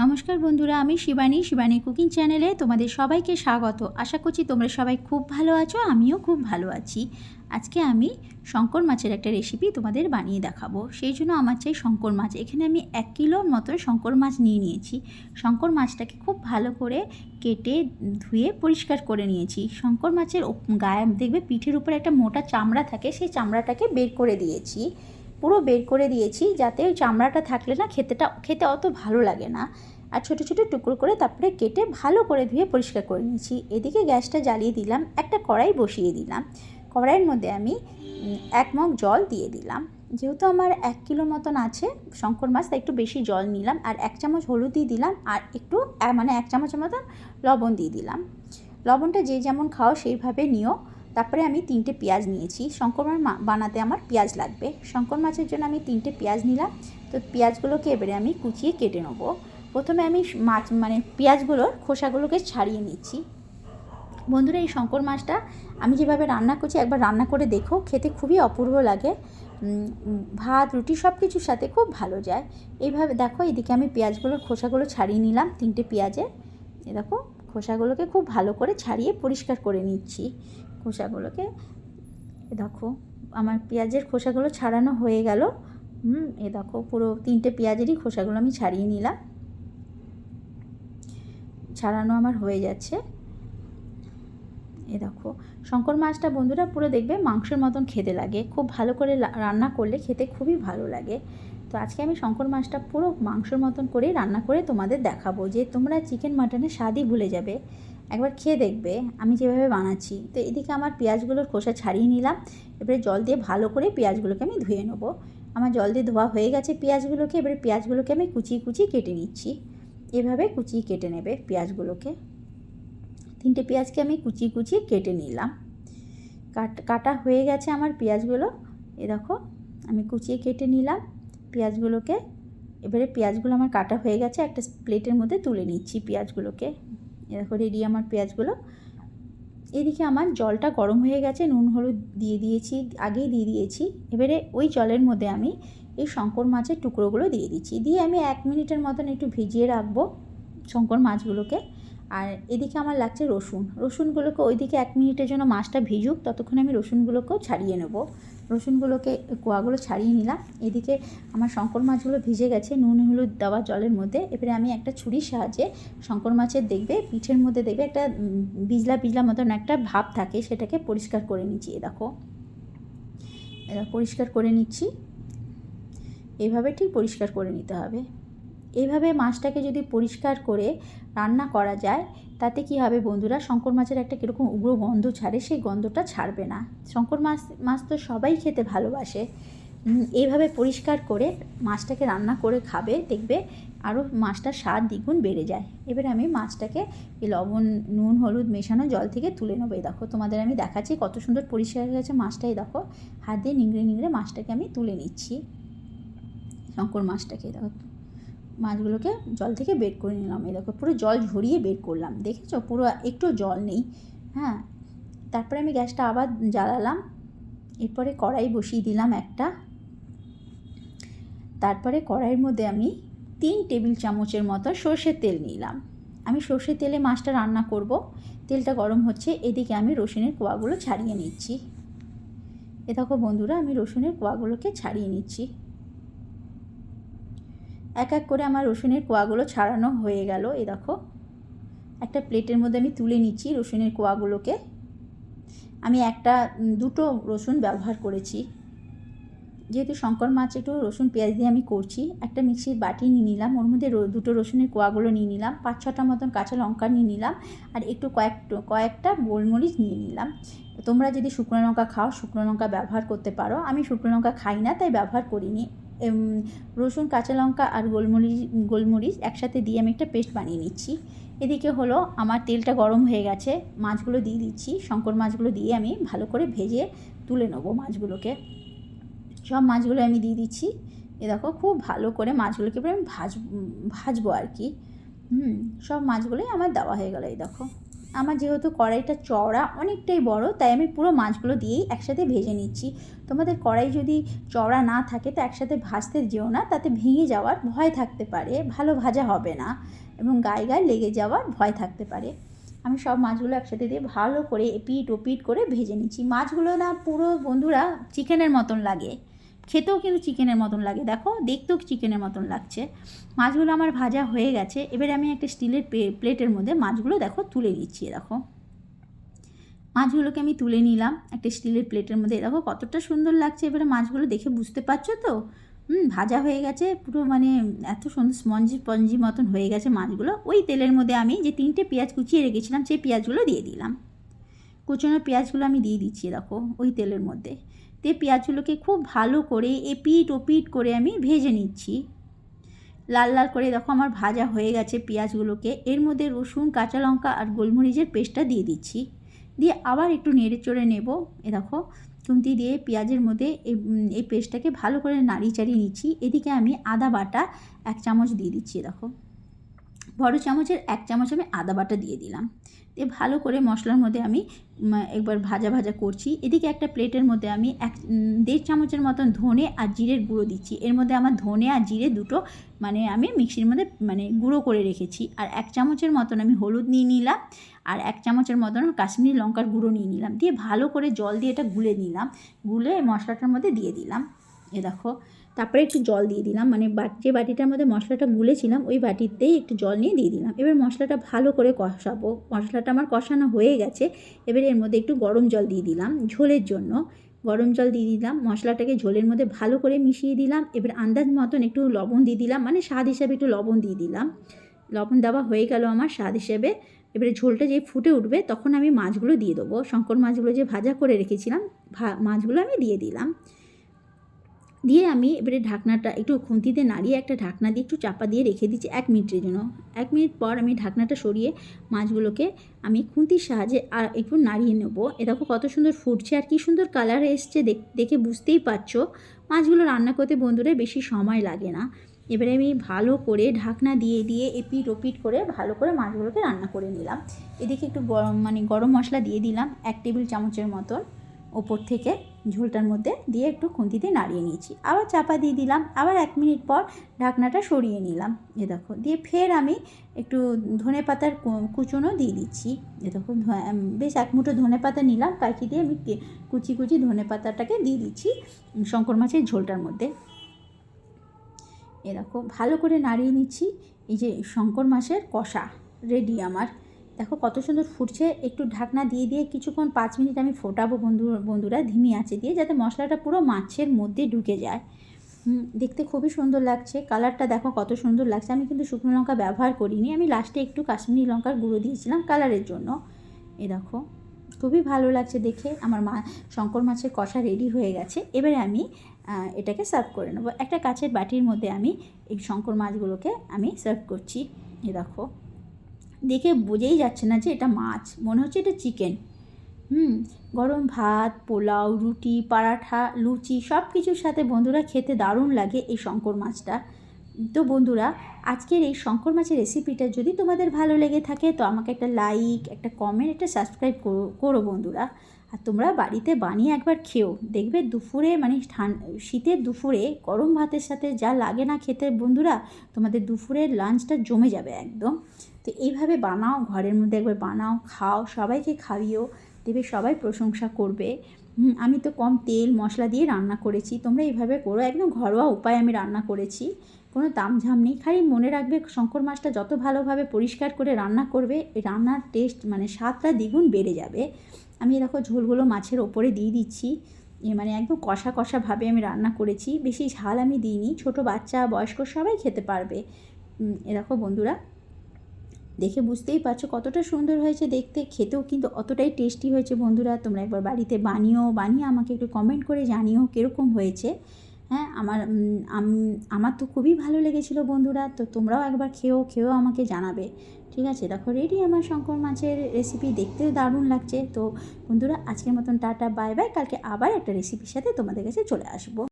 নমস্কার বন্ধুরা, আমি শিবানী শিবানী কুকিং চ্যানেলে তোমাদের সবাইকে স্বাগত। আশা করছি তোমরা সবাই খুব ভালো আছো, আমিও খুব ভালো আছি। আজকে আমি শঙ্কর মাছের একটা রেসিপি তোমাদের বানিয়ে দেখাবো। সেই জন্য আমার চাই শঙ্কর মাছ। এখানে আমি এক কিলোর মতো শঙ্কর মাছ নিয়ে নিয়েছি। শঙ্কর মাছটাকে খুব ভালো করে কেটে ধুয়ে পরিষ্কার করে নিয়েছি। শঙ্কর মাছের গায়ে দেখবে পিঠের উপরে একটা মোটা চামড়া থাকে, সেই চামড়াটাকে বের করে দিয়েছি। পুরো বের করে দিয়েছি যাতে চামড়াটা থাকলে না খেতেটা, খেতে অত ভালো লাগে না। আর ছোটো ছোটো টুকরো করে তারপরে কেটে ভালো করে ধুয়ে পরিষ্কার করে নিয়েছি। এদিকে গ্যাসটা জ্বালিয়ে দিলাম, একটা কড়াই বসিয়ে দিলাম। কড়াইয়ের মধ্যে আমি এক মগ জল দিয়ে দিলাম। যেহেতু আমার এক কিলো মতন আছে শঙ্কর মাছ, তাই একটু বেশি জল নিলাম। আর এক চামচ হলুদ দিয়ে দিলাম, আর একটু মানে এক চামচের মতন লবণ দিয়ে দিলাম। লবণটা যে যেমন খাও সেইভাবে নিও। তারপরে আমি তিনটে পেঁয়াজ নিয়েছি। শঙ্কর মাছ বানাতে আমার পেঁয়াজ লাগবে। শঙ্কর মাছের জন্য আমি তিনটে পেঁয়াজ নিলাম। তো পেঁয়াজগুলোকে এবারে আমি কুচিয়ে কেটে নেব। প্রথমে আমি মাছ মানে পেঁয়াজগুলোর খোসাগুলোকে ছাড়িয়ে নিচ্ছি। বন্ধুরা, এই শঙ্কর মাছটা আমি যেভাবে রান্না করছি, একবার রান্না করে দেখো, খেতে খুবই অপূর্ব লাগে। ভাত, রুটি সব কিছুর সাথে খুব ভালো যায়। এইভাবে দেখো, এদিকে আমি পেঁয়াজগুলোর খোসাগুলো ছাড়িয়ে নিলাম তিনটে পেঁয়াজের দেখো, খোসাগুলোকে খুব ভালো করে ছাড়িয়ে পরিষ্কার করে নিচ্ছি। খোসাগুলোকে, এ দেখো, আমার পেঁয়াজের খোসাগুলো ছাড়ানো হয়ে গেল। হুম, এ দেখো, পুরো তিনটে পেঁয়াজেরই খোসাগুলো আমি ছাড়িয়ে নিলাম। ছাড়ানো আমার হয়ে যাচ্ছে। এ দেখো, শঙ্কর মাছটা বন্ধুরা পুরো দেখবে মাংসের মতন খেতে লাগে। খুব ভালো করে রান্না করলে খেতে খুবই ভালো লাগে। তো আজকে আমি শঙ্কর মাছটা পুরো মাংসর মতন করে রান্না করে তোমাদের দেখাবো যে তোমরা চিকেন মাটনের স্বাদই ভুলে যাবে। একবার খেয়ে দেখবে, আমি যেভাবে বানাচ্ছি। তো এদিকে আমার পেঁয়াজগুলোর খোসা ছাড়িয়ে নিলাম, এবারে জল দিয়ে ভালো করে পেঁয়াজগুলোকে আমি ধুয়ে নেব। আমার জল দিয়ে ধোয়া হয়ে গেছে পেঁয়াজগুলোকে, এবারে পেঁয়াজগুলোকে আমি কুচিয়ে কুচিয়ে কেটে নিচ্ছি। এভাবে কুচিয়ে কেটে নেবে পেঁয়াজগুলোকে। তিনটে পেঁয়াজকে আমি কুচিয়ে কুচিয়ে কেটে নিলাম। কাট হয়ে গেছে আমার পেঁয়াজগুলো। এ দেখো, আমি কুচিয়ে কেটে নিলাম। পেঁয়াজগুলোকে, এবারে পেঁয়াজগুলো আমার কাটা হয়ে গেছে, একটা প্লেটের মধ্যে তুলে নিচ্ছি পেঁয়াজগুলোকে। এরকম রেডি আমার পেঁয়াজগুলো। এদিকে আমার জলটা গরম হয়ে গেছে, নুন, হলুদ দিয়ে দিয়েছি, আগেই দিয়ে দিয়েছি। এবারে ওই জলের মধ্যে আমি এই শঙ্কর মাছের টুকরোগুলো দিয়ে দিচ্ছি। দিয়ে আমি এক মিনিটের মতন একটু ভিজিয়ে রাখব শঙ্কর মাছগুলোকে। আর এদিকে আমার লাগছে রসুন। রসুনগুলোকে ওইদিকে এক মিনিটের জন্য মাছটা ভিজুক, ততক্ষণ আমি রসুনগুলোকেও ছাড়িয়ে নেব। রসুনগুলোকে কোয়াগুলো ছাড়িয়ে নিলাম। এদিকে আমার শঙ্কর মাছগুলো ভিজে গেছে, নুন, হলুদ দেওয়া জলের মধ্যে। এবারে আমি একটা ছুরির সাহায্যে শঙ্কর মাছের দেখবে, পিঠের মধ্যে দেখবে একটা বিজলা বিজলা মতন একটা ভাব থাকে, সেটাকে পরিষ্কার করে নিচ্ছি, এ দেখো। পরিষ্কার করে নিচ্ছি। এভাবে ঠিক পরিষ্কার করে নিতে হবে। এইভাবে মাছটাকে যদি পরিষ্কার করে রান্না করা যায়, তাতে কি হবে বন্ধুরা? শঙ্কর মাছের একটা কীরকম উগ্র গন্ধ ছাড়ে, সেই গন্ধটা ছাড়বে না। শঙ্কর মাছ মাছ তো সবাই খেতে ভালোবাসে। এইভাবে পরিষ্কার করে মাছটাকে রান্না করে খাবে, দেখবে আরও মাছটার স্বাদ দ্বিগুণ বেড়ে যায়। এবারে আমি মাছটাকে লবণ, নুন, হলুদ মেশানো জল থেকে তুলে নেব। এই দেখো, তোমাদের আমি দেখাচ্ছি কত সুন্দর পরিষ্কার হয়ে গেছে মাছটাই দেখো, হাত দিয়ে নিংড়ে নিংড়ে মাছটাকে আমি তুলে নিচ্ছি। শঙ্কর মাছটাকে দেখো। মাছগুলোকে জল থেকে বের করে নিলাম। এই দেখো, পুরো জল ঝরিয়ে বের করলাম। দেখেছ? পুরো একটু জল নেই। হ্যাঁ? তারপরে আমি গ্যাসটা আবার জ্বালালাম। এরপরে কড়াই বসিয়ে দিলাম একটা। তারপরে কড়াইয়ের মধ্যে আমি তিন টেবিল চামচের মতো সর্ষের তেল নিলাম। আমি সর্ষের তেলে মাছটা রান্না করব। তেলটা গরম হচ্ছে। এদিকে আমি রসুনের কোয়াগুলো ছাড়িয়ে নিচ্ছি। এ দেখো বন্ধুরা, আমি রসুনের কোয়াগুলোকে ছাড়িয়ে নিচ্ছি। এক এক করে আমার রসুনের কোয়াগুলো ছাড়ানো হয়ে গেল। এই দেখো, একটা প্লেটের মধ্যে আমি তুলে নিচ্ছি রসুনের কোয়াগুলোকে। আমি একটা দুটো রসুন ব্যবহার করেছি। যেহেতু শঙ্কর মাছ একটু রসুন পেঁয়াজ দিয়ে আমি করছি, একটা মিক্সির বাটি নিয়ে নিলাম, ওর মধ্যে দুটো রসুনের কোয়াগুলো নিয়ে নিলাম, পাঁচ ছটা মতন কাঁচা লঙ্কা নিয়ে নিলাম, আর একটু কয়েক, কয়েকটা গোলমরিচ নিয়ে নিলাম। তোমরা যদি শুকনো লঙ্কা খাও, শুকনো লঙ্কা ব্যবহার করতে পারো। আমি শুকনো লঙ্কা খাই না, তাই ব্যবহার করিনি। রসুন, কাঁচা লঙ্কা আর গোলমরিচ গোলমরিচ একসাথে দিয়ে আমি একটা পেস্ট বানিয়ে নিচ্ছি। এদিকে হলো আমার তেলটা গরম হয়ে গেছে, মাছগুলো দিয়ে দিচ্ছি। শঙ্কর মাছগুলো দিয়ে আমি ভালো করে ভেজে তুলে নেব মাছগুলোকে। সব মাছগুলো আমি দিয়ে দিচ্ছি। এ দেখো, খুব ভালো করে মাছগুলোকে আমি ভাজ, ভাজবো আর কি। হুম, সব মাছগুলোই আমার দেওয়া হয়ে গেলো, এই দেখো। আমার যেহেতু কড়াইটা চওড়া, অনেকটাই বড়, তাই আমি পুরো মাছগুলো দিয়েই একসাথে ভেজে নিচ্ছি। তোমাদের কড়াই যদি চওড়া না থাকে, তো একসাথে ভাজতে যেও না, তাতে ভেঙে যাওয়ার ভয় থাকতে পারে, ভালো ভাজা হবে না এবং গায়ে গায়ে লেগে যাওয়ার ভয় থাকতে পারে। আমি সব মাছগুলো একসাথে দিয়ে ভালো করে এপিট ওপিট করে ভেজে নিচ্ছি। মাছগুলো না পুরো বন্ধুরা চিকেনের মতন লাগে। খেতেও কিন্তু চিকেনের মতন লাগে। দেখো, দেখতেও চিকেনের মতন লাগছে। মাছগুলো আমার ভাজা হয়ে গেছে। এবারে আমি একটা স্টিলের প্লেটের মধ্যে মাছগুলো দেখো তুলে নিচ্ছি, দেখো। মাছগুলোকে আমি তুলে নিলাম একটা স্টিলের প্লেটের মধ্যে। দেখো কতটা সুন্দর লাগছে এবারে মাছগুলো, দেখে বুঝতে পারছ তো? হুম, ভাজা হয়ে গেছে, পুরো মানে এত সুন্দর স্পঞ্জি স্পঞ্জি মতন হয়ে গেছে মাছগুলো। ওই তেলের মধ্যে আমি যে তিনটে পেঁয়াজ কুচিয়ে রেখেছিলাম, সেই পেঁয়াজগুলো দিয়ে দিলাম। কুচনো পেঁয়াজগুলো আমি দিয়ে দিচ্ছি, দেখো, ওই তেলের মধ্যে। দিয়ে পেঁয়াজগুলোকে খুব ভালো করে এপিট ওপিট করে আমি ভেজে নিচ্ছি। লাল লাল করে দেখো আমার ভাজা হয়ে গেছে পেঁয়াজগুলোকে। এর মধ্যে রসুন, কাঁচা লঙ্কা আর গোলমরিচের পেস্টটা দিয়ে দিচ্ছি। দিয়ে আবার একটু নেড়ে চড়ে নেব। এ দেখো, খুন্তি দিয়ে পেঁয়াজের মধ্যে এই এই পেস্টটাকে ভালো করে নাড়িয়ে চাড়িয়ে নিচ্ছি। এদিকে আমি আদা বাটা এক চামচ দিয়ে দিচ্ছি দেখো। বড় চামচের এক চামচ আমি আদা বাটা দিয়ে দিলাম। দিয়ে ভালো করে মশলার মধ্যে আমি একবার ভাজা ভাজা করছি। এদিকে একটা প্লেটের মধ্যে আমি এক দেড় চামচের মতন ধনে আর জিরের গুঁড়ো দিচ্ছি। এর মধ্যে আমার ধনে আর জিরে দুটো মানে আমি মিক্সির মধ্যে মানে গুঁড়ো করে রেখেছি। আর এক চামচের মতন আমি হলুদ নিয়ে নিলাম। আর এক চামচের মতন কাশ্মীরি লঙ্কার গুঁড়ো নিয়ে নিলাম। দিয়ে ভালো করে জল দিয়ে এটা গুলে নিলাম। গুলে মশলাটার মধ্যে দিয়ে দিলাম। এ দেখো তারপরে একটু জল দিয়ে দিলাম। মানে যে বাটিটার মধ্যে মশলাটা গুলেছিলাম, ওই বাটিতেই একটু জল নিয়ে দিয়ে দিলাম। এবার মশলাটা ভালো করে কষাবো। মশলাটা আমার কষানো হয়ে গেছে। এবার এর মধ্যে একটু গরম জল দিয়ে দিলাম ঝোলের জন্য। গরম জল দিয়ে দিলাম, মশলাটাকে ঝোলের মধ্যে ভালো করে মিশিয়ে দিলাম। এবার আন্দাজ মতন একটু লবণ দিয়ে দিলাম মানে স্বাদ হিসাবে একটু লবণ দিয়ে দিলাম। লবণ দেওয়া হয়ে গেল আমার স্বাদ হিসেবে। এবারে ঝোলটা যে ফুটে উঠবে, তখন আমি মাছগুলো দিয়ে দেবো। শঙ্কর মাছগুলো যে ভাজা করে রেখেছিলাম মাছগুলো আমি দিয়ে দিলাম। দিয়ে আমি এবারে ঢাকনাটা একটু খুন্তিতে নাড়িয়ে একটা ঢাকনা দিয়ে একটু চাপা দিয়ে রেখে দিচ্ছি এক মিনিটের জন্য। এক মিনিট পর আমি ঢাকনাটা সরিয়ে মাছগুলোকে আমি খুন্তির সাহায্যে আর একটু নাড়িয়ে নেব। এ দেখো কত সুন্দর ফুটছে আর কি সুন্দর কালার এসছে দেখে বুঝতেই পারছ। মাছগুলো রান্না করতে বন্ধুরা বেশি সময় লাগে না। এবারে আমি ভালো করে ঢাকনা দিয়ে দিয়ে এপিট ওপিট করে ভালো করে মাছগুলোকে রান্না করে নিলাম। এদিকে একটু গরম মানে গরম মশলা দিয়ে দিলাম এক টেবিল চামচের মতন ওপর থেকে। ঝোলটার মধ্যে দিয়ে একটু খুন্তিতে নাড়িয়ে নিয়েছি। আবার চাপা দিয়ে দিলাম, আবার এক মিনিট পর ঢাকনাটা সরিয়ে নিলাম। এ দেখো, দিয়ে ফের আমি একটু ধনে পাতার কুচুনো দিয়ে দিচ্ছি। এ দেখো বেশ এক মুঠো ধনে পাতা নিলাম কাঁচি দিয়ে আমি কুচি কুচি ধনে পাতাটাকে দিয়ে দিচ্ছি শঙ্কর মাছের ঝোলটার মধ্যে। এরকম ভালো করে নাড়িয়ে নিচ্ছি। এই যে শঙ্কর মাছের কষা রেডি আমার। দেখো কত সুন্দর ফুটছে। একটু ঢাকনা দিয়ে দিয়ে কিছুক্ষণ পাঁচ মিনিট আমি ফোটাবো বন্ধু, বন্ধুরা, ধিমি আছে দিয়ে, যাতে মশলাটা পুরো মাছের মধ্যে ঢুকে যায়। দেখতে খুবই সুন্দর লাগছে। কালারটা দেখো কত সুন্দর লাগছে। আমি কিন্তু শুকনো লঙ্কা ব্যবহার করিনি। আমি লাস্টে একটু কাশ্মীরি লঙ্কার গুঁড়ো দিয়েছিলাম কালারের জন্য। এ দেখো, খুবই ভালো লাগছে দেখে। আমার মা, শঙ্কর মাছের কষা রেডি হয়ে গেছে। এবারে আমি এটাকে সার্ভ করে নেব। একটা কাছের বাটির মধ্যে আমি এই শঙ্কর মাছগুলোকে আমি সার্ভ করছি। এ দেখো। দেখে বোঝাই যাচ্ছে না যে এটা মাছ। মনে হচ্ছে এটা চিকেন হুম, গরম ভাত, পোলাও, রুটি, পারাঠা, লুচি সব কিছুর সাথে বন্ধুরা খেতে দারুণ লাগে এই শঙ্কর মাছটা। তো বন্ধুরা, আজকের এই শঙ্কর মাছের রেসিপিটা যদি তোমাদের ভালো লেগে থাকে, তো আমাকে একটা লাইক একটা কমেন্ট একটা সাবস্ক্রাইব করো করো বন্ধুরা। আর তোমরা বাড়িতে বানিয়ে একবার খেও। দেখবে দুপুরে মানে শীতের দুপুরে গরম ভাতের সাথে যা লাগে না খেতে বন্ধুরা, তোমাদের দুপুরের লাঞ্চটা জমে যাবে একদম। তো এইভাবে বানাও, ঘরের মধ্যে একবার বানাও, খাও, সবাইকে খাইও, দেবে সবাই প্রশংসা করবে। আমি তো কম তেল মশলা দিয়ে রান্না করেছি, তোমরা এইভাবে করো। একদম ঘরোয়া উপায় আমি রান্না করেছি। কোনো তামঝাম নেই। খালি মনে রাখবে শঙ্কর মাছটা যত ভালোভাবে পরিষ্কার করে রান্না করবে, রান্নার টেস্ট মানে স্বাদটা দ্বিগুণ বেড়ে যাবে। আমি দেখো ঝোলগুলো মাছের ওপরে দিয়ে দিচ্ছি। মানে একদম কষা কষাভাবে আমি রান্না করেছি। বেশি ঝাল আমি দিইনি। ছোট বাচ্চা, বয়স্ক সবাই খেতে পারবে। এ দেখো বন্ধুরা, দেখে বুঝতেই পারছ কতটা সুন্দর হয়েছে দেখতে। খেতেও কিন্তু অতটাই টেস্টি হয়েছে বন্ধুরা। তোমরা একবার বাড়িতে বানিও, বানিয়ে আমাকে একটু কমেন্ট করে জানিও কীরকম হয়েছে। হ্যাঁ আমার আমার তো খুবই ভালো লেগেছিল বন্ধুরা, তো তোমরাও একবার খেয়েও খেয়েও আমাকে জানাবে। ঠিক আছে, দেখো রেডি আমার শঙ্কর মাছের রেসিপি দেখতে দারুণ লাগছে। তো বন্ধুরা, আজকের মতন টাটা, বাই বাই, কালকে আবার একটা রেসিপির সাথে তোমাদের কাছে চলে আসব।